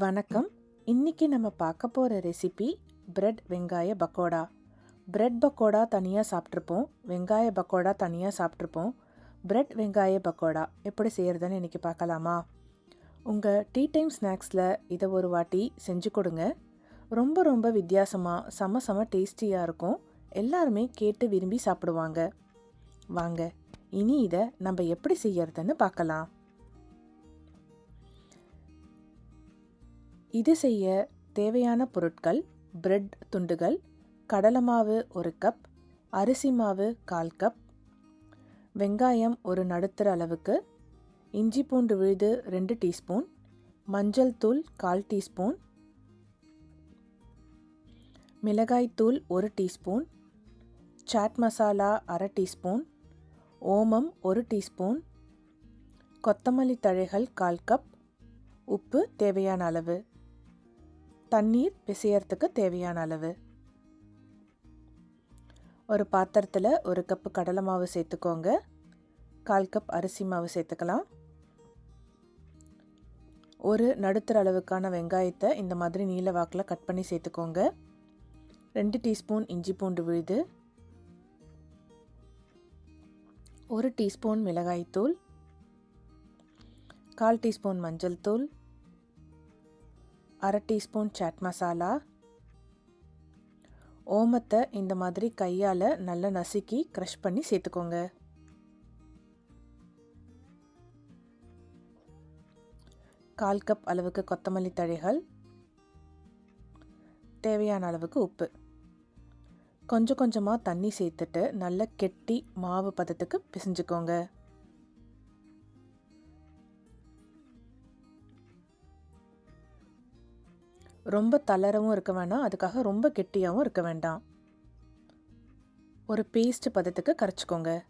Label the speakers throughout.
Speaker 1: வணக்கம். இன்னைக்கு நம்ம பார்க்க போகிற ரெசிபி பிரெட் வெங்காய பக்கோடா. பிரெட் பக்கோடா தனியாக சாப்பிட்ருப்போம் வெங்காய பக்கோடா தனியாக சாப்பிட்ருப்போம் பிரெட் வெங்காய பக்கோடா எப்படி செய்கிறதுன்னு இன்றைக்கி பார்க்கலாமா? உங்கள் டீ டைம் ஸ்நாக்ஸில் இதை ஒரு வாட்டி செஞ்சு கொடுங்க. ரொம்ப ரொம்ப வித்தியாசமாக செம செம டேஸ்டியாக இருக்கும். எல்லாருமே கேட்டு விரும்பி சாப்பிடுவாங்க. வாங்க இனி இதை நம்ம எப்படி செய்யறதுன்னு பார்க்கலாம். இது செய்ய தேவையான பொருட்கள் பிரெட் துண்டுகள் கடலை மாவு ஒரு கப் அரிசி மாவு கால் கப் வெங்காயம் ஒரு நடுத்தர அளவுக்கு இஞ்சி பூண்டு விழுது ரெண்டு டீஸ்பூன் மஞ்சள் தூள் கால் டீஸ்பூன் மிளகாய்த்தூள் ஒரு டீஸ்பூன் சாட் மசாலா அரை டீஸ்பூன் ஓமம் ஒரு டீஸ்பூன் கொத்தமல்லி தழைகள் கால் கப் உப்பு தேவையான அளவு. தண்ணீர் பிசையறதுக்கு தேவையான அளவு. ஒரு பாத்திரத்தில் ஒரு கப்பு கடலை மாவு சேர்த்துக்கோங்க. கால் கப் அரிசி மாவு சேர்த்துக்கலாம். ஒரு நடுத்தர அளவுக்கான வெங்காயத்தை இந்த மாதிரி நீல வாக்கில் கட் பண்ணி சேர்த்துக்கோங்க. ரெண்டு டீஸ்பூன் இஞ்சி பூண்டு விழுது. ஒரு டீஸ்பூன் மிளகாய்த்தூள். கால் டீஸ்பூன் மஞ்சள் தூள் அரை டீஸ்பூன் சாட் மசாலா. ஓமத்தை இந்த மாதிரி கையால் நல்லா நசுக்கி க்ரஷ் பண்ணி சேர்த்துக்கோங்க. கால் கப் அளவுக்கு கொத்தமல்லி தழைகள். தேவையான அளவுக்கு உப்பு. கொஞ்சம் கொஞ்சமாக தண்ணி சேர்த்துட்டு நல்லா கெட்டி மாவு பதத்துக்கு பிசைஞ்சுக்கோங்க. ரொம்ப தளரவும் இருக்க வேண்டாம் அதுக்காக ரொம்ப கெட்டியாகவும் இருக்க வேண்டாம். ஒரு பேஸ்ட் பதத்துக்கு கரைச்சிக்கோங்க.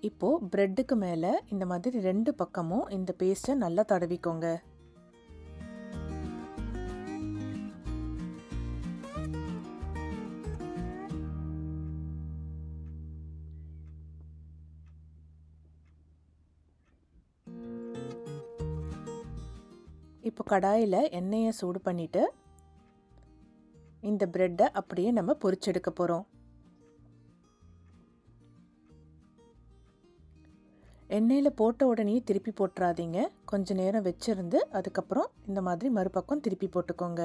Speaker 1: இப்போது ப்ரெட்டுக்கு மேலே இந்த மாதிரி ரெண்டு பக்கமும் இந்த பேஸ்ட்டை நல்லா தடவிக்கோங்க. இப்போ கடாயில் எண்ணெயை சூடு பண்ணிவிட்டு இந்த ப்ரெட்டை அப்படியே நம்ம பொரிச்செடுக்க போகிறோம். எண்ணெயில் போட்ட உடனே திருப்பி போட்டுறாதீங்க. கொஞ்ச நேரம் வச்சுருந்து அதுக்கப்புறம் இந்த மாதிரி மறுபக்கம் திருப்பி போட்டுக்கோங்க.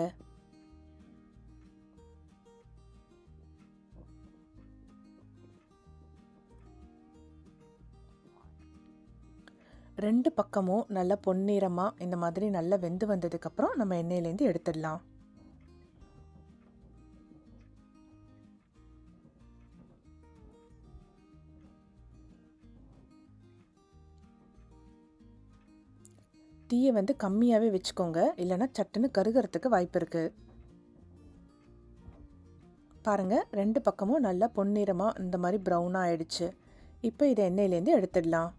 Speaker 1: ரெண்டு பக்கமும் நல்லா பொன்னிறமாக இந்த மாதிரி நல்லா வெந்து வந்ததுக்கப்புறம் நம்ம எண்ணெயிலேருந்து எடுத்துடலாம். தீயை வந்து கம்மியாகவே வச்சுக்கோங்க. இல்லைன்னா சட்டுன்னு கருகிறதுக்கு வாய்ப்பு இருக்குது பாருங்கள் ரெண்டு பக்கமும் நல்லா பொன்னிறமாக இந்த மாதிரி ப்ரௌனாக ஆயிடுச்சு. இப்போ இதை எண்ணெயிலேருந்து எடுத்துடலாம்.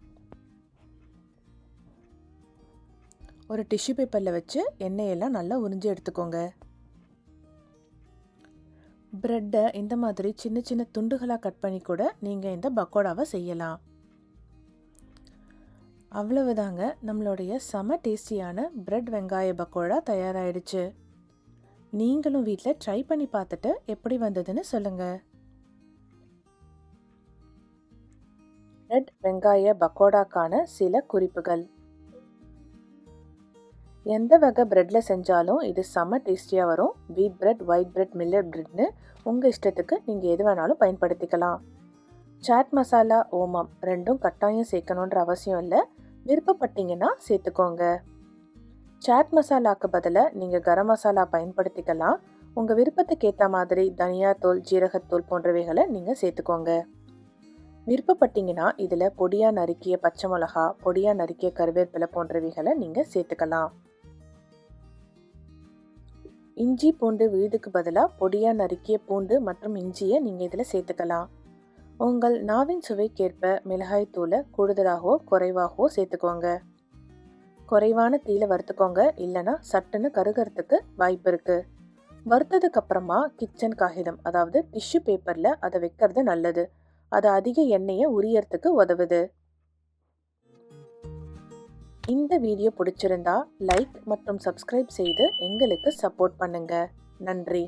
Speaker 1: ஒரு டிஷ்யூ பேப்பரில் வச்சு எண்ணெயெல்லாம் நல்லா உறிஞ்சி எடுத்துக்கோங்க. ப்ரெட்டை இந்த மாதிரி சின்ன சின்ன துண்டுகளாக கட் பண்ணி கூட நீங்கள் இந்த பக்கோடாவை செய்யலாம். அவ்வளவுதாங்க நம்மளுடைய செம டேஸ்டியான பிரெட் வெங்காய பக்கோடா தயாராகிடுச்சு நீங்களும் வீட்டில் ட்ரை பண்ணி பார்த்துட்டு எப்படி வந்ததுன்னு சொல்லுங்கள் பிரெட் வெங்காய பக்கோடாக்கான சில குறிப்புகள். எந்த வகை ப்ரெட்டில் செஞ்சாலும் இது செம்ம டேஸ்டியாக வரும். Wheat bread white bread millet ப்ரெட்னு உங்கள் இஷ்டத்துக்கு நீங்கள் எது வேணாலும் பயன்படுத்திக்கலாம். சாட் மசாலா ஓமம் ரெண்டும் கட்டாயம் சேர்க்கணுன்ற அவசியம் இல்லை. விருப்பப்பட்டீங்கன்னா சேர்த்துக்கோங்க. சாட் மசாலாக்கு பதிலாக நீங்கள் கரம் மசாலா பயன்படுத்திக்கலாம். உங்கள் விருப்பத்துக்கு ஏற்ற மாதிரி தனியாத்தூள் ஜீரகத்தூள் போன்றவைகளை நீங்கள் சேர்த்துக்கோங்க. விருப்பப்பட்டீங்கன்னா இதில் பொடியாக நறுக்கிய பச்சை மிளகா பொடியாக நறுக்கிய கருவேப்பிலை போன்றவைகளை நீங்கள் சேர்த்துக்கலாம். இஞ்சி பூண்டு விழுதுக்கு பதிலாக பொடியாக நறுக்கிய பூண்டு மற்றும் இஞ்சியை நீங்கள் இதில் சேர்த்துக்கலாம். உங்கள் நாவின் சுவைக்கேற்ப மிளகாய் தூளை கூடுதலாகவோ குறைவாகவோ சேர்த்துக்கோங்க. குறைவான தீயில வறுத்துக்கோங்க. இல்லைன்னா சட்டுன்னு கருகிறதுக்கு வாய்ப்பு இருக்குது வறுத்ததுக்கு அப்புறமா கிச்சன் காகிதம் அதாவது டிஷ்யூ பேப்பரில் அதை வைக்கிறது நல்லது. அது அதிக எண்ணெயை உரியறதுக்கு உதவுது. இந்த வீடியோ பிடிச்சிருந்தா லைக் மற்றும் சப்ஸ்கிரைப் செய்து எங்களுக்கு சப்போர்ட் பண்ணுங்க. நன்றி.